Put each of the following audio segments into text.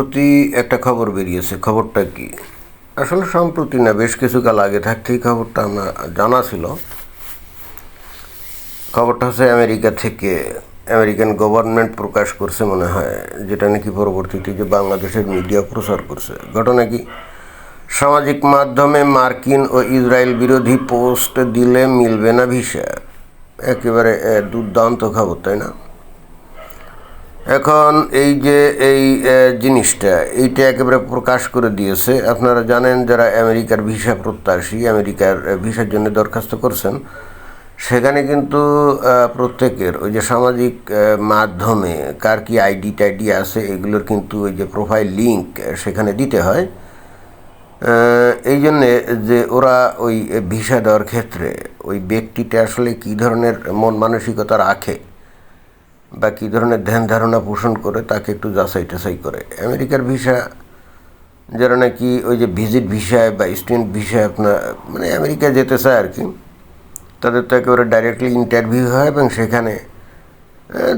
সম্প্রতি একটা খবর বেরিয়েছে, খবরটা কি? আসলে সম্প্রতি না, বেশ কিছুকাল আগে থাকতেই খবরটা আমার জানা ছিল। খবরটা হচ্ছে আমেরিকা থেকে আমেরিকান গভর্নমেন্ট প্রকাশ করছে মনে হয়, যেটা নাকি পরবর্তীতে যে বাংলাদেশের মিডিয়া প্রচার করছে। ঘটনা কি? সামাজিক মাধ্যমে মার্কিন ও ইসরায়েল বিরোধী পোস্ট দিলে মিলবে না ভিসা। একেবারে দুর্দান্ত খবর, তাই না? এখন এই যে এই জিনিসটা, এইটা একেবারে প্রকাশ করে দিয়েছে। আপনারা জানেন যারা আমেরিকার ভিসা প্রত্যাশী, আমেরিকার ভিসার জন্য দরখাস্ত করছেন, সেখানে কিন্তু প্রত্যেকের ওই যে সামাজিক মাধ্যমে কার কি আইডি টাইডি আছে, এগুলোর কিন্তু ওই যে প্রোফাইল লিঙ্ক সেখানে দিতে হয়। এই জন্যে যে ওরা ওই ভিসা দেওয়ার ক্ষেত্রে ওই ব্যক্তিটা আসলে কী ধরনের মন মানসিকতা রাখে বা কী ধরনের ধ্যান ধারণা পোষণ করে তাকে একটু যাচাই টাচাই করে আমেরিকার ভিসা, যারা নাকি ওই যে ভিজিট ভিসায় বা স্টুডেন্ট ভিসায় আপনার মানে আমেরিকা যেতে চায় আর কি, তাদের তো একেবারে ডাইরেক্টলি ইন্টারভিউ হয় এবং সেখানে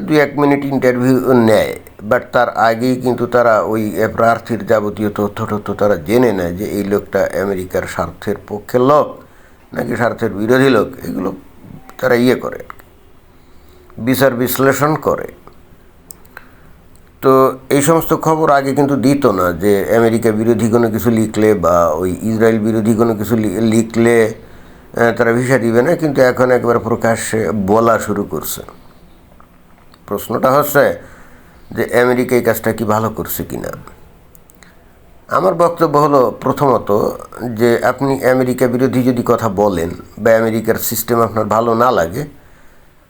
দু এক মিনিট ইন্টারভিউ নেয় বাট তার আগেই কিন্তু তারা ওই প্রার্থীর যাবতীয় তথ্য তথ্য তারা জেনে নেয় যে এই লোকটা আমেরিকার স্বার্থের পক্ষের লোক, নাকি স্বার্থের বিরোধী লোক, এগুলো তারা ইয়ে করে আর কি। বিচার বিশ্লেষণ করে। তো এই সমস্ত খবর আগে কিন্তু দিত না যে আমেরিকা বিরোধী কোনো কিছু লিখলে বা ওই ইসরায়েল বিরোধী কোনো কিছু লিখলে তারা ভিসা দিবে না, কিন্তু এখন একবার প্রকাশ্যে বলা শুরু করছে। প্রশ্নটা হচ্ছে যে আমেরিকা এই কাজটা কি ভালো করছে কি না আমার বক্তব্য হলো প্রথমত যে আপনি আমেরিকা বিরোধী যদি কথা বলেন বা আমেরিকার সিস্টেম আপনার ভালো না লাগে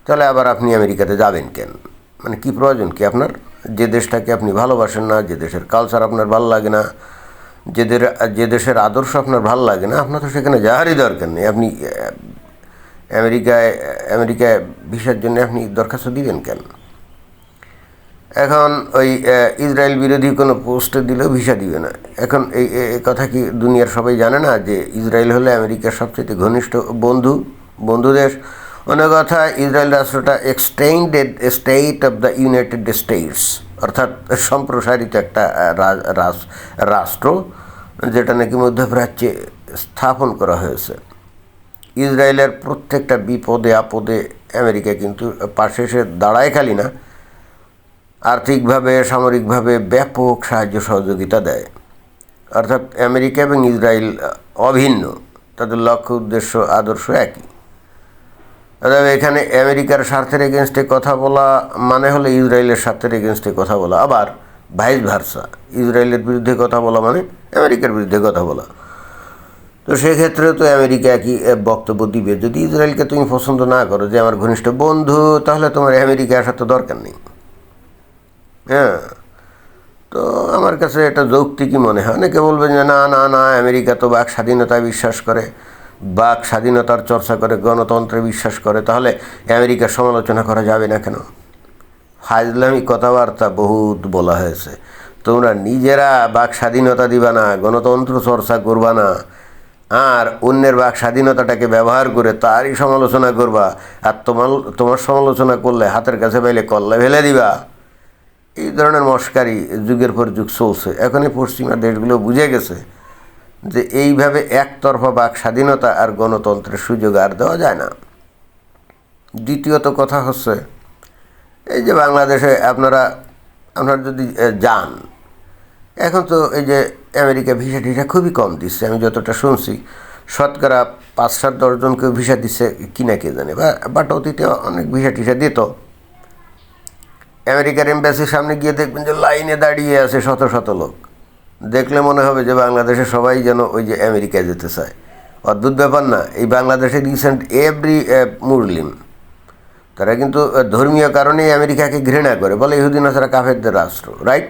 তাহলে আবার আপনি আমেরিকাতে যাবেন কেন? মানে কি প্রয়োজন কি আপনার? যে দেশটাকে আপনি ভালোবাসেন না, যে দেশের কালচার আপনার ভালো লাগে না যেদের যে দেশের আদর্শ আপনার ভালো লাগে না, আপনার তো সেখানে যাওয়ারই দরকার নেই। আপনি আমেরিকায় আমেরিকায় ভিসার জন্য আপনি দরখাস্ত দিবেন কেন? এখন ওই ইসরায়েল বিরোধী কোনো পোস্টে দিলেও ভিসা দিবে না। এখন এই কথা কি দুনিয়ার সবাই জানে না যে ইসরায়েল হলে আমেরিকার সবচেয়ে ঘনিষ্ঠ বন্ধু বন্ধু দেশ? অন্য কথা, Israel রাষ্ট্রটা extended state of the United States অর্থাৎ সম্প্রসারিত একটা রাষ্ট্র, যেটা নাকি মধ্যপ্রাচ্যে স্থাপন করা হয়েছে। ইসরায়েলের প্রত্যেকটা বিপদে, আপদে আমেরিকা কিন্তু পাশে এসে দাঁড়ায় খালি না। আর্থিকভাবে, সামরিকভাবে ব্যাপক সাহায্য সহযোগিতা দেয়। অর্থাৎ আমেরিকা এবং ইসরায়েল অভিন্ন। তাদের লক্ষ্য, উদ্দেশ্য, আদর্শ একই। অর্থাৎ এখানে আমেরিকার স্বার্থের এগেনস্টে কথা বলা মানে হলো ইসরায়েলের স্বার্থের এগেনস্টে কথা বলা। আবার ভাইস ভার্সা ইসরায়েলের বিরুদ্ধে কথা বলা মানে আমেরিকার বিরুদ্ধে কথা বলা। তো সেক্ষেত্রে তো আমেরিকা এ, বক্তব্য দিবে। যদি ইসরায়েলকে তুমি পছন্দ না করো যে আমার ঘনিষ্ঠ বন্ধু তাহলে তোমার আমেরিকা আসার তো দরকার নেই। হ্যাঁ। তো আমার কাছে এটা যৌক্তিকই মনে হয়। অনেকে বলবেন যে না না না আমেরিকা তো বাক স্বাধীনতায় বিশ্বাস করে। বাক স্বাধীনতার চর্চা করে, গণতন্ত্রে বিশ্বাস করে, তাহলে আমেরিকার সমালোচনা করা যাবে না কেন? ফাজলামি কথাবার্তা বহুত বলা হয়েছে। তোমরা নিজেরা বাক স্বাধীনতা দিবা না, গণতন্ত্র চর্চা করবা না, আর অন্যের বাক স্বাধীনতাটাকে ব্যবহার করে তারই সমালোচনা করবা, আর তোমার তোমার সমালোচনা করলে হাতের কাছে পাইলে কল্লা ফেলে দিবা। এই ধরনের মস্কারি যুগের পর যুগ চলছে। এখনই পশ্চিমা দেশগুলো বুঝে গেছে যে এইভাবে একতরফা বাক স্বাধীনতা আর গণতন্ত্রের সুযোগ আর দেওয়া যায় না। দ্বিতীয়ত কথা হচ্ছে, এই যে বাংলাদেশে আপনারা আপনারা যদি যান, এখন তো এই যে আমেরিকা ভিসা টিসা খুবই কম দিচ্ছে, আমি যতটা শুনছি। শতকরা পাঁচ সাত দশজনকে ভিসা দিচ্ছে কিনা কে জানে, বা, বাট অতীতে অনেক ভিসা টিসা দিত। আমেরিকার এম্বাসির সামনে গিয়ে দেখবেন যে লাইনে দাঁড়িয়ে আছে শত শত লোক। দেখলে মনে হবে যে বাংলাদেশে সবাই যেন ওই যে আমেরিকায় যেতে চায়। অদ্ভুত ব্যাপার না, এই বাংলাদেশে রিসেন্ট এভরি মুসলিম তারা কিন্তু ধর্মীয় কারণেই আমেরিকাকে ঘৃণা করে, বলে ইহুদিন আসারা কাফেরদের রাষ্ট্র রাইট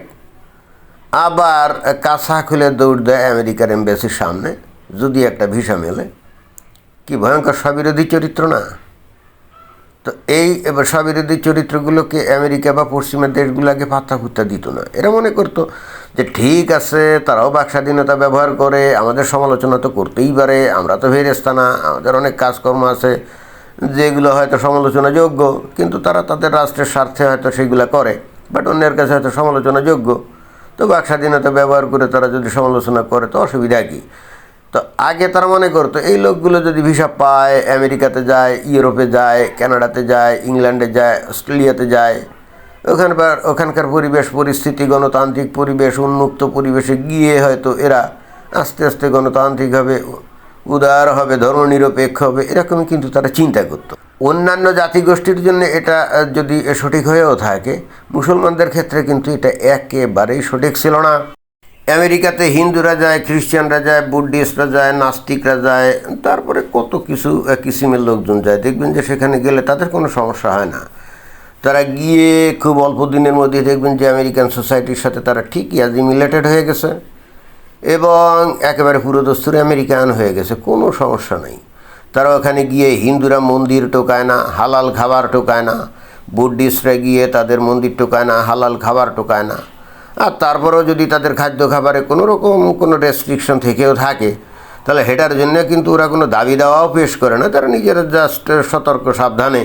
আবার কাঁচা খুলে দৌড় দেয় আমেরিকার এম্বাসির সামনে, যদি একটা ভিসা মেলে। কি ভয়ঙ্কর স্ববিরোধী চরিত্র না? তো এই স্ববিরোধী চরিত্রগুলোকে আমেরিকা বা পশ্চিমের দেশগুলোকে পাত্তা ফুত্তা দিত না। এরা মনে করতো যে ঠিক আছে, তারাও বাক স্বাধীনতা ব্যবহার করে, আমাদের সমালোচনা তো করতেই পারে, আমরা তো ফেরেস্তা না, আমাদের অনেক কাজকর্ম আছে, যেগুলো হয়তো সমালোচনাযোগ্য, কিন্তু তারা তাদের রাষ্ট্রের স্বার্থে হয়তো সেগুলো করে বাট অন্যের কাছে হয়তো সমালোচনাযোগ্য। তো বাক স্বাধীনতা ব্যবহার করে তারা যদি সমালোচনা করে, তো অসুবিধা কী? তো আগে তারা মনে করতো, এই লোকগুলো যদি ভিসা পায়, আমেরিকাতে যায়, ইউরোপে যায়, কানাডাতে যায়, ইংল্যান্ডে যায়, অস্ট্রেলিয়াতে যায় ওখানকার ওখানকার পরিবেশ, পরিস্থিতি, গণতান্ত্রিক পরিবেশ, উন্মুক্ত পরিবেশে গিয়ে হয়তো এরা আস্তে আস্তে গণতান্ত্রিক হবে উদার হবে, ধর্মনিরপেক্ষ হবে, এরকমই কিন্তু তারা চিন্তা করতো। অন্যান্য জাতিগোষ্ঠীর জন্য এটা যদি সঠিক হয়েও থাকে, মুসলমানদের ক্ষেত্রে কিন্তু এটা একেবারেই সঠিক ছিল না। আমেরিকাতে হিন্দুরা যায়, খ্রিস্টানরা যায়, বুদ্ধিস্টরা যায়, নাস্তিকরা যায়, তারপরে কত কিছু কিসিমের লোকজন যায়, দেখবেন যে সেখানে গেলে তাদের কোনো সমস্যা হয় না। তারা গিয়ে খুব অল্প দিনের মধ্যে দেখবেন যে আমেরিকান সোসাইটির সাথে তারা ঠিকই আজ অ্যাজিমিলেটেড হয়ে গেছে এবং একেবারে পুরোদস্তুরে আমেরিকান হয়ে গেছে, কোনো সমস্যা নেই। তারা ওখানে গিয়ে হিন্দুরা মন্দির টোকায় না, হালাল খাবার টোকায় না, বুদ্ধিস্টরা গিয়ে তাদের মন্দির টোকায় না, হালাল খাবার টোকায় না। আর তারপরেও যদি তাদের খাদ্য খাবারে কোনো রকম কোনো রেস্ট্রিকশন থেকেও থাকে, তাহলে হেটার জন্য কিন্তু ওরা কোনো দাবি দাওয়াও পেশ করে না। তারা নিজেরা জাস্ট সতর্ক, সাবধানে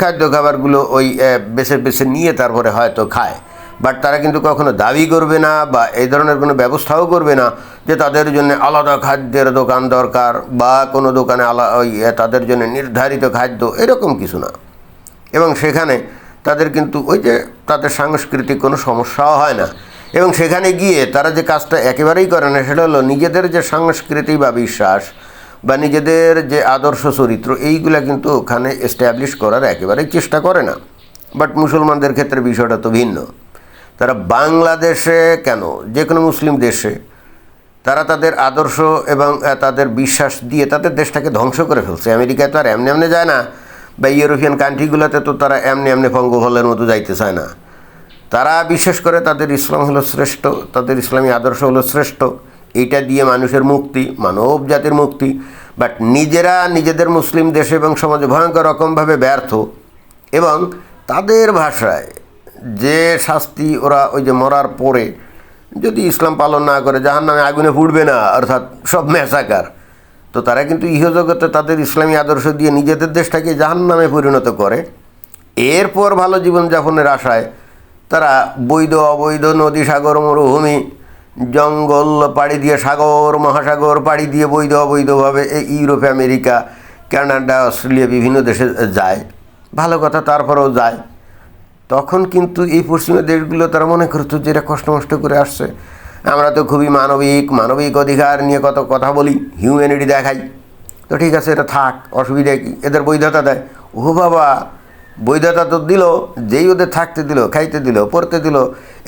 খাদ্য খাবারগুলো ওই বেছে বেছে নিয়ে তারপরে হয়তো খায়। বাট তারা কিন্তু কখনো দাবি করবে না বা এই ধরনের কোনো ব্যবস্থাও করবে না যে তাদের জন্য আলাদা খাদ্যের দোকান দরকার বা কোনো দোকানে আলা, ওই তাদের জন্য নির্ধারিত খাদ্য এরকম কিছু না। এবং সেখানে তাদের কিন্তু ওই যে তাদের সাংস্কৃতিক কোনো সমস্যাও হয় না। এবং সেখানে গিয়ে তারা যে কাজটা একেবারেই করে না, সেটা হলো নিজেদের যে সংস্কৃতি বা বিশ্বাস বা নিজেদের যে আদর্শ চরিত্র, এইগুলা কিন্তু ওখানে এস্টাবলিশ করার একেবারেই চেষ্টা করে না। বাট মুসলমানদের ক্ষেত্রে বিষয়টা তো ভিন্ন। তারা বাংলাদেশে কেন? যে কোনো মুসলিম দেশে তারা তাদের আদর্শ এবং তাদের বিশ্বাস দিয়ে তাদের দেশটাকে ধ্বংস করে ফেলছে। আমেরিকায় তো আর এমনি এমনি যায় না। বা ইউরোপিয়ান কান্ট্রিগুলোতে তো তারা এমনি এমনি পঙ্গফলের মতো যাইতে চায় না। তারা বিশ্বাস করে তাদের ইসলাম হলো শ্রেষ্ঠ, তাদের ইসলামী আদর্শ হলো শ্রেষ্ঠ। এইটা দিয়ে মানুষের মুক্তি, মানব জাতির মুক্তি। বাট নিজেরা নিজেদের মুসলিম দেশে এবং সমাজে ভয়ঙ্কর রকমভাবে ব্যর্থ এবং তাদের ভাষায় যে শাস্তি ওরা ওই যে মরার পরে যদি ইসলাম পালন না করে জাহান নামে আগুনে ফুটবে না, অর্থাৎ সব মেসাকার, তো তারা কিন্তু ইহজগতে তাদের ইসলামী আদর্শ দিয়ে নিজেদের দেশটাকে জাহান নামে পরিণত করে। এরপর ভালো জীবনযাপনের আশায় তারা বৈধ, অবৈধ, নদী, সাগর, মরুভূমি জঙ্গল পাড়ি দিয়ে সাগর, মহাসাগর, পাড়ি দিয়ে বৈধ, অবৈধভাবে এই ইউরোপ আমেরিকা, কানাডা, অস্ট্রেলিয়া বিভিন্ন দেশে যায়। ভালো কথা, তারপরেও যায়। তখন কিন্তু এই পশ্চিমা দেশগুলো তারা মনে করতো যে এরা কষ্ট মষ্ট করে আসছে। আমরা তো খুবই মানবিক মানবিক অধিকার নিয়ে কত কথা বলি হিউম্যানিটি দেখাই। তো ঠিক আছে, এটা থাক অসুবিধা কি? এদের বৈধতা দেয়। ও বাবা বৈধতা তো দিল, যেই ওদের থাকতে দিল, খাইতে দিল, পড়তে দিল,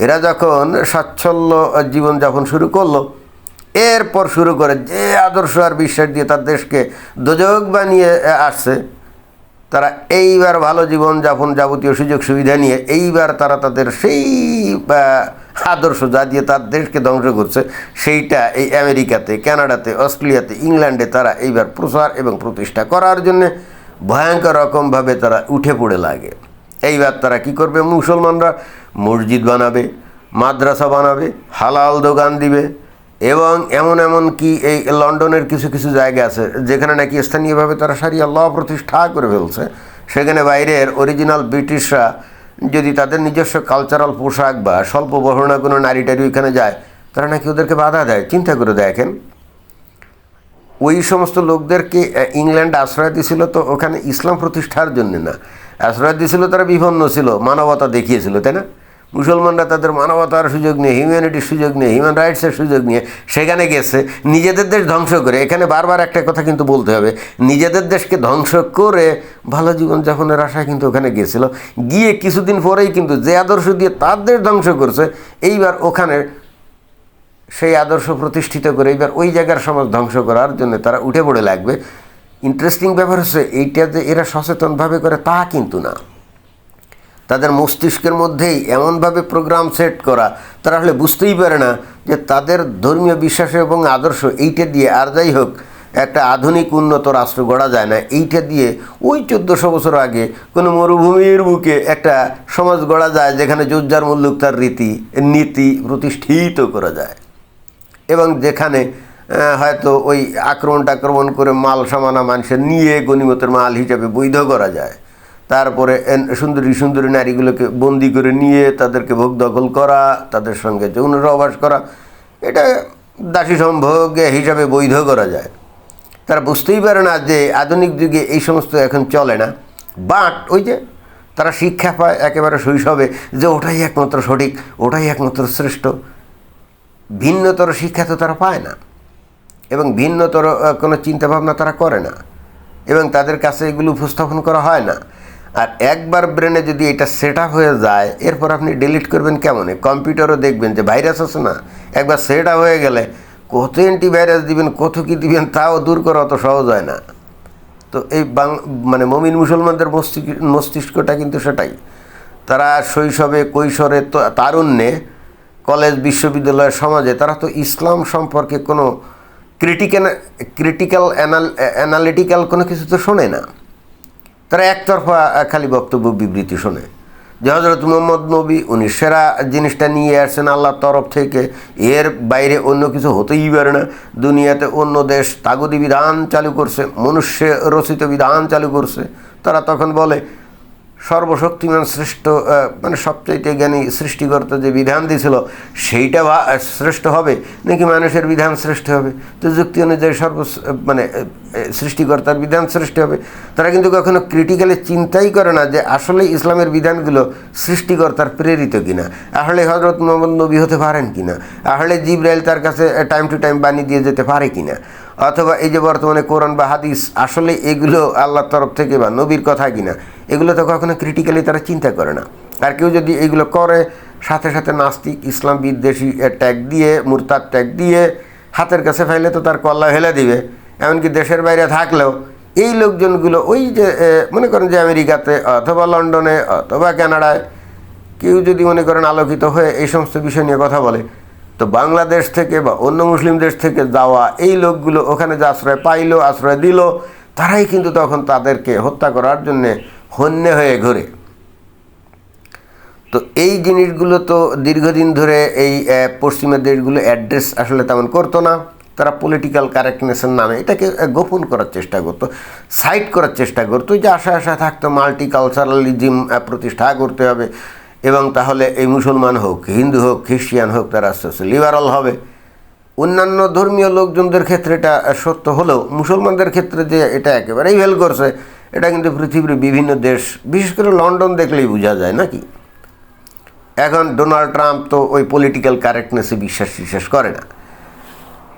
এরা যখন স্বচ্ছল্য জীবনযাপন শুরু করল, এরপর শুরু করে যে আদর্শ আর বিশ্বাস দিয়ে তার দেশকে দোজক বানিয়ে আসছে, তারা এইবার ভালো জীবন যাপন যাবতীয় সুযোগ সুবিধা নিয়ে এইবার তারা তাদের সেই আদর্শ যা দিয়ে তার দেশকে ধ্বংস করছে, সেইটা এই আমেরিকাতে, কানাডাতে, অস্ট্রেলিয়াতে, ইংল্যান্ডে তারা এইবার প্রসার এবং প্রতিষ্ঠা করার জন্যে ভয়ঙ্কর রকমভাবে তারা উঠে পড়ে লাগে। এইবার তারা কি করবে? মুসলমানরা মসজিদ বানাবে, মাদ্রাসা বানাবে, হালাল দোকান দিবে এবং এমন এমন কি এই লন্ডনের কিছু কিছু জায়গা আছে যেখানে নাকি স্থানীয়ভাবে তারা সারিয়া ল প্রতিষ্ঠা করে ফেলছে। সেখানে বাইরের অরিজিনাল ব্রিটিশরা যদি তাদের নিজস্ব কালচারাল পোশাক বা স্বল্প বহনা কোনো নারী টারি ওইখানে যায়, তারা নাকি ওদেরকে বাধা দেয়। চিন্তা করে দেখেন ওই সমস্ত লোকদেরকে ইংল্যান্ড আশ্রয় দিয়েছিল তো ওখানে ইসলাম প্রতিষ্ঠার জন্য না। আশ্রয় দিয়েছিল তারা বিপন্ন ছিল, মানবতা দেখিয়েছিল, তাই না? মুসলমানরা তাদের মানবতার সুযোগ নিয়ে হিউম্যানিটির সুযোগ নিয়ে হিউম্যান রাইটসের সুযোগ নিয়ে সেখানে গেছে। নিজেদের দেশ ধ্বংস করে, এখানে বারবার একটা কথা কিন্তু বলতে হবে। নিজেদের দেশকে ধ্বংস করে ভালো জীবনযাপনের আশায় কিন্তু ওখানে গিয়েছিল গিয়ে কিছুদিন পরেই কিন্তু যে আদর্শ দিয়ে তার দেশ ধ্বংস করছে, এইবার ওখানে সেই আদর্শ প্রতিষ্ঠিত করে এবার ওই জায়গার সমাজ ধ্বংস করার জন্য তারা উঠে পড়ে লাগবে। ইন্টারেস্টিং ব্যাপার হচ্ছে, এইটা যে এরা সচেতনভাবে করে তা কিন্তু না। তাদের মস্তিষ্কের মধ্যেই এমনভাবে প্রোগ্রাম সেট করা, তারা আসলে বুঝতেই পারে না যে তাদের ধর্মীয় বিশ্বাস এবং আদর্শ এইটা দিয়ে আর যাই হোক, একটা আধুনিক উন্নত রাষ্ট্র গড়া যায় না। এইটা দিয়ে ওই চোদ্দোশো বছর আগে কোনো মরুভূমির বুকে একটা সমাজ গড়া যায়, যেখানে যোজ্জার মুল্লুক তার রীতি, নীতি প্রতিষ্ঠিত করা যায়। এবং যেখানে হয়তো ওই আক্রমণ টাক্রমণ করে মাল সামানা মানুষের নিয়ে গণিমতের মাল হিসাবে বৈধ করা যায়। তারপরে সুন্দরী সুন্দরী নারীগুলোকে বন্দি করে নিয়ে তাদেরকে ভোগ দখল করা, তাদের সঙ্গে যৌন সহবাস করা, এটা দাসী সম্ভোগ হিসাবে বৈধ করা যায়। তারা বুঝতেই পারে না যে আধুনিক যুগে এই সমস্ত এখন চলে না। বাট ওই যে তারা শিক্ষা পায় একেবারে শৈশবে যে ওটাই একমাত্র সঠিক, ওটাই একমাত্র শ্রেষ্ঠ। ভিন্নতর শিক্ষা তো তারা পায় না। এবং ভিন্নতর কোনো চিন্তাভাবনা তারা করে না। এবং তাদের কাছে এগুলো উপস্থাপন করা হয় না। আর একবার ব্রেনে যদি এটা সেট আপ হয়ে যায়, এরপর আপনি ডিলিট করবেন কেমন? কম্পিউটারও দেখবেন যে ভাইরাস আছে না। একবার সেট আপ হয়ে গেলে কত অ্যান্টিভাইরাস দিবেন, কত কী দিবেন, তাও দূর করা অত সহজ হয় না। তো এই বাং মানে মমিন মুসলমানদের মস্তিষ্ক, মস্তিষ্কটা কিন্তু সেটাই। তারা শৈশবে কৈশোরে তারুণ্যে কলেজ, বিশ্ববিদ্যালয়, সমাজে তারা তো ইসলাম সম্পর্কে কোনো ক্রিটিক্যাল ক্রিটিক্যাল অ্যানালিটিক্যাল কোনো কিছু তো শোনে না। তারা একতরফা খালি বক্তব্য, বিবৃতি শোনে। যে হজরত মোহাম্মদ নবী, উনি সেরা জিনিসটা নিয়ে আসছেন আল্লাহর তরফ থেকে। এর বাইরে অন্য কিছু হতেই পারে না। দুনিয়াতে অন্য দেশ তাগুদি বিধান চালু করছে, মনুষ্য রচিত বিধান চালু করছে। তারা তখন বলে সর্বশক্তিমান শ্রেষ্ঠ মানে সবচাইতে জ্ঞানী সৃষ্টিকর্তা যে বিধান দিয়েছিল, সেইটা শ্রেষ্ঠ হবে? নাকি মানুষের বিধান শ্রেষ্ঠ হবে? তো যুক্তি অনুযায়ী সর্ব মানে সৃষ্টিকর্তার বিধান শ্রেষ্ঠ হবে। তারা কিন্তু কখনো ক্রিটিক্যালি চিন্তাই করে না যে আসলে ইসলামের বিধানগুলো সৃষ্টিকর্তার প্রেরিত কিনা। আসলে হজরত মোহাম্মদ নবী হতে পারেন কিনা? আসলে জিব্রাইল তার কাছে টাইম টু টাইম বানিয়ে দিয়ে যেতে পারে কিনা? অথবা এই যে বর্তমানে কোরআন বা হাদিস, আসলে এগুলো আল্লাহর তরফ থেকে বা নবীর কথা কিনা? এগুলো তো কখনো ক্রিটিক্যালি তারা চিন্তা করে না। আর কেউ যদি এগুলো করে, সাথে সাথে নাস্তিক, ইসলাম বিদ্বেষী ট্যাগ দিয়ে, মুরতাদ ট্যাগ দিয়ে, হাতের কাছে ফাইলে তো তার কল্লা ফেলে দিবে। এমনকি দেশের বাইরে থাকলেও এই লোকজনগুলো ওই যে মনে করেন যে আমেরিকাতে অথবা লন্ডনে অথবা কানাডায়, কেউ যদি মনে করেন আলোকিত হয়ে এই সমস্ত বিষয় নিয়ে কথা বলে, তো বাংলাদেশ থেকে বা অন্য মুসলিম দেশ থেকে যাওয়া এই লোকগুলো ওখানে যে আশ্রয় পাইলো, আশ্রয় দিল, তারাই কিন্তু তখন তাদেরকে হত্যা করার জন্যে হন্যে হয়ে ঘুরে। তো এই জিনিসগুলো তো দীর্ঘদিন ধরে এই পশ্চিমের দেশগুলো অ্যাড্রেস আসলে তেমন করতো না। তারা পলিটিক্যাল কারেক্টনেসের নামে এটাকে গোপন করার চেষ্টা করতো সাইড করার চেষ্টা করতো যে আশা আশা থাকতো মাল্টি কালচারালিজম প্রতিষ্ঠা করতে হবে এবং তাহলে এই মুসলমান হোক, হিন্দু হোক খ্রিস্টিয়ান হোক, তারা আস্তে আস্তে লিবারাল হবে। অন্যান্য ধর্মীয় লোকজনদের ক্ষেত্রে এটা সত্য হলেও মুসলমানদের ক্ষেত্রে যে এটা একেবারেই ভেল করছে এটা কিন্তু পৃথিবীর বিভিন্ন দেশ, বিশেষ করে লন্ডন দেখলেই বোঝা যায় নাকি? এখন ডোনাল্ড ট্রাম্প তো ওই পলিটিক্যাল কারেক্টনেসে বিশ্বাস বিশ্বাস করে না।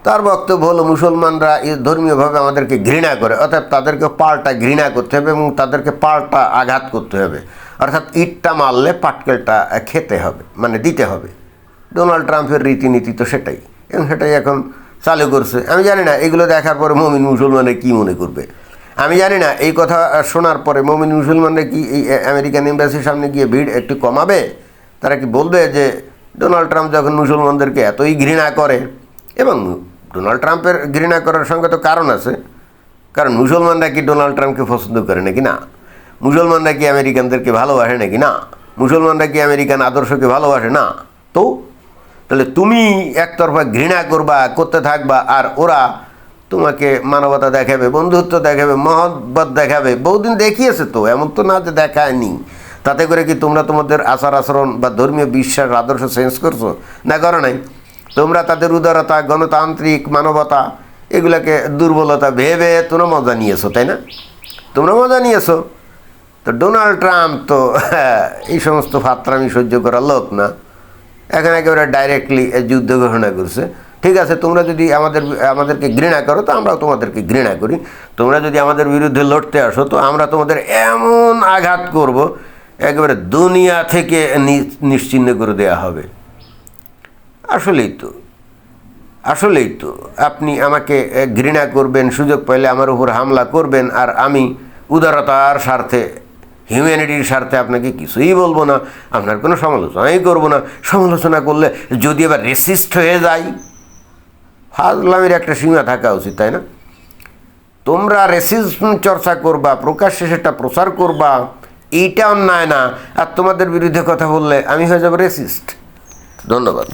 তার বক্তব্য হলো, মুসলমানরা এই ধর্মীয়ভাবে আমাদেরকে ঘৃণা করে, অর্থাৎ তাদেরকে পাল্টা ঘৃণা করতে হবে এবং তাদেরকে পাল্টা আঘাত করতে হবে। অর্থাৎ ইটটা মারলে পাটকেলটা খেতে হবে মানে দিতে হবে। ডোনাল্ড ট্রাম্পের রীতিনীতি তো সেটাই। এবং সেটাই এখন চালু করছে। আমি জানি না, এগুলো দেখার পরে মমিন মুসলমানে কী মনে করবে? আমি জানি না, এই কথা শোনার পরে মমিন মুসলমানরা কি এই আমেরিকান এম্বাসির সামনে গিয়ে ভিড় একটু কমাবে? তারা কি বলবে যে ডোনাল্ড ট্রাম্প যখন মুসলমানদেরকে এতই ঘৃণা করে, এবং ডোনাল্ড ট্রাম্পের ঘৃণা করার সঙ্গে তো কারণ আছে, কারণ মুসলমানরা কি ডোনাল্ড ট্রাম্পকে পছন্দ করে নাকি না? মুসলমানরা কি আমেরিকানদেরকে ভালোবাসে নাকি না? মুসলমানরা কি আমেরিকান আদর্শকে ভালোবাসে না? তো? তাহলে তুমি একতরফা ঘৃণা করবা, করতে থাকবা, আর ওরা তোমাকে মানবতা দেখাবে, বন্ধুত্ব দেখাবে, মহব্বত দেখাবে। বহুদিন দেখিয়েছে তো, এমন তো না যে দেখায়নি। তাতে করে কি তোমরা তোমাদের আচার আচরণ বা ধর্মীয় বিশ্বাস, আদর্শ চেঞ্জ করছ? না, করো নাই। তোমরা তাদের উদারতা, গণতান্ত্রিক মানবতা, এগুলোকে দুর্বলতা ভেবে তোমরা মজা নিয়েছো, তাই না? তোমরা মজা নিয়েছো। তো ডোনাল্ড ট্রাম্প তো, এই সমস্ত ফাত্রামি সহ্য করার লোক না। এখন একেবারে ডাইরেক্টলি যুদ্ধ ঘোষণা করছে। ঠিক আছে, তোমরা যদি আমাদের, আমাদেরকে ঘৃণা করো, তো আমরাও তোমাদেরকে ঘৃণা করি। তোমরা যদি আমাদের বিরুদ্ধে লড়তে আসো, তো আমরা তোমাদের এমন আঘাত করব, একেবারে দুনিয়া থেকে নি- নিশ্চিহ্ন করে দেওয়া হবে। আসলেই তো আসলেই তো, আপনি আমাকে ঘৃণা করবেন, সুযোগ পাইলে আমার উপর হামলা করবেন, আর আমি উদারতার স্বার্থে হিউম্যানিটির স্বার্থে আপনাকে কিছুই বলব না, আপনার কোনো সমালোচনাই করব না। সমালোচনা করলে যদি আবার রেসিস্ট হয়ে যাই ফাজলামের একটা সীমা থাকা উচিত, তাই না? তোমরা রেসিজম চর্চা করবা, প্রকাশ্যে সেটা প্রচার করবা, এইটা অন্যায় না। আর তোমাদের বিরুদ্ধে কথা বললে আমি হয়ে যাব রেসিস্ট ধন্যবাদ।